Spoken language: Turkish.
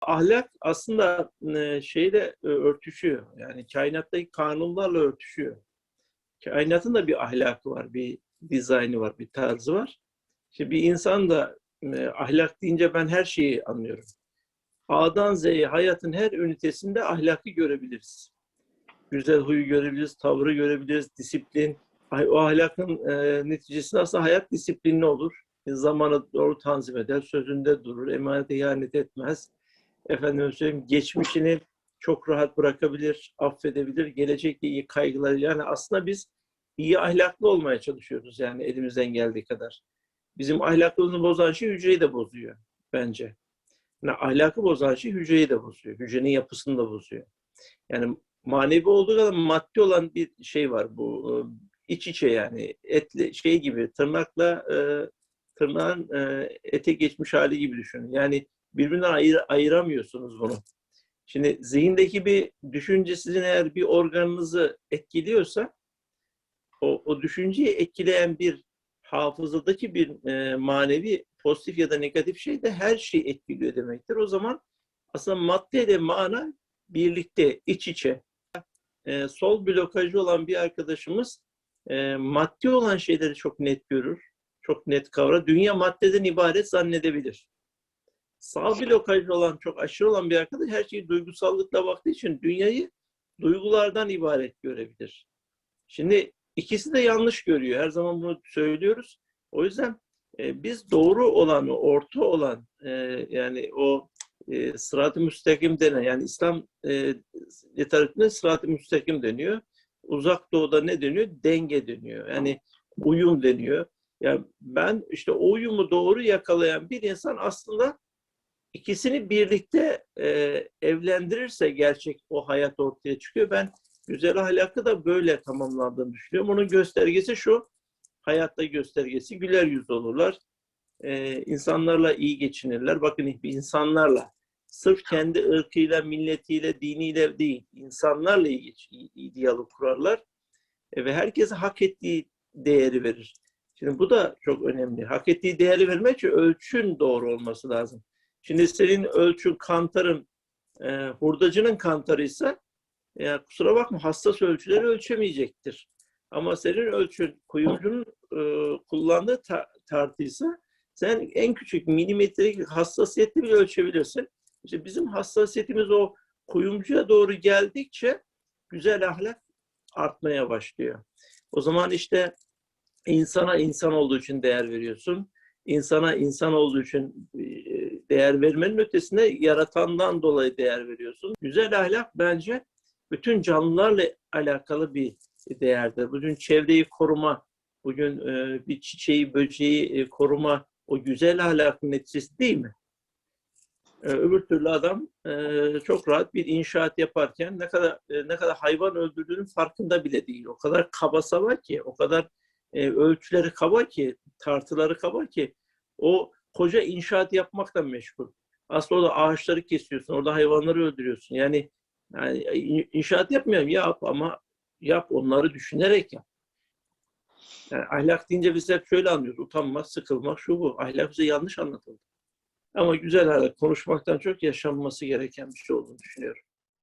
Ahlak aslında şeyle örtüşüyor. Yani kainattaki kanunlarla örtüşüyor. Kainatın da bir ahlakı var, bir dizaynı var, bir tarzı var. İşte bir insan da ahlak deyince ben her şeyi anlıyorum. A'dan Z'ye hayatın her ünitesinde ahlakı görebiliriz. Güzel huyu görebiliriz, tavrı görebiliriz, disiplin. O ahlakın neticesinde aslında hayat disiplinli olur. E, Zamanı doğru tanzim eder, sözünde durur, emanete ihanet etmez. Efendim söyleyeyim, geçmişini çok rahat bırakabilir, affedebilir, gelecekle iyi kaygılar. Yani aslında biz iyi ahlaklı olmaya çalışıyoruz yani elimizden geldiği kadar. Bizim ahlaklılığını bozan şey hücreyi de bozuyor bence. Yani ahlakı bozan şey hücreyi de bozuyor. Hücrenin yapısını da bozuyor. Yani manevi olduğu kadar maddi olan bir şey var bu. e, iç içe yani etli şey gibi tırnakla e, tırnağın e, ete geçmiş hali gibi düşünün. Yani birbirinden ayır, ayıramıyorsunuz bunu. Şimdi zihindeki bir düşünce sizin eğer bir organınızı etkiliyorsa o, o düşünceyi etkileyen bir hafızadaki bir e, manevi pozitif ya da negatif şey de her şeyi etkiliyor demektir. O zaman aslında madde ile mana birlikte, iç içe. E, sol blokajı olan bir arkadaşımız e, maddi olan şeyleri çok net görür, çok net kavrar. Dünya maddeden ibaret zannedebilir. Sağ blokajlı olan, çok aşırı olan bir arkadaş her şeyi duygusallıkla baktığı için dünyayı duygulardan ibaret görebilir. Şimdi ikisi de yanlış görüyor. Her zaman bunu söylüyoruz. O yüzden e, biz doğru olanı, orta olan e, yani o e, sırat-ı müstakim denen yani İslam e, literatüründe sırat-ı müstakim deniyor. Uzak doğuda ne deniyor? Denge deniyor. Yani uyum deniyor. Yani ben işte o uyumu doğru yakalayan bir insan aslında ikisini birlikte e, evlendirirse gerçek o hayat ortaya çıkıyor. Ben güzel ahlakı da böyle tamamlandığını düşünüyorum. Onun göstergesi şu, hayatta göstergesi güler yüzlü olurlar. Ee, insanlarla iyi geçinirler. Bakın insanlarla. Sırf kendi ırkıyla, milletiyle, diniyle değil, insanlarla iyi, geç, iyi, iyi diyalog kurarlar. E, ve herkese hak ettiği değeri verir. Şimdi bu da çok önemli. Hak ettiği değeri vermek için ölçün doğru olması lazım. Şimdi senin ölçün kantarın, e, hurdacının kantarıysa ya kusura bakma hassas ölçüleri ölçemeyecektir. Ama senin ölçün kuyumcunun e, kullandığı ta- tartıysa sen en küçük milimetrelik hassasiyetli bile ölçebilirsin. İşte bizim hassasiyetimiz o kuyumcuya doğru geldikçe güzel ahlak artmaya başlıyor. O zaman işte insana insan olduğu için değer veriyorsun. İnsana insan olduğu için e, değer vermenin ötesinde yaratandan dolayı değer veriyorsun. Güzel ahlak bence bütün canlılarla alakalı bir değerdir. Bugün çevreyi koruma, bugün e, bir çiçeği, böceği e, koruma o güzel ahlakın neticesi değil mi? E, öbür türlü adam çok rahat bir inşaat yaparken ne kadar ne kadar hayvan öldürdüğünün farkında bile değil. O kadar kaba saba ki, o kadar e, ölçüleri kaba ki, tartıları kaba ki o koca inşaat yapmakla meşgul. Aslında orada ağaçları kesiyorsun, orada hayvanları öldürüyorsun. Yani yani inşaat yapmıyorum yap ama yap onları düşünerek yap. Yani ahlak deyince biz hep şöyle anlıyoruz. Utanmak, sıkılmak, şu bu. Ahlak bize yanlış anlatıldı. Ama güzel ahlak konuşmaktan çok yaşanması gereken bir şey olduğunu düşünüyorum.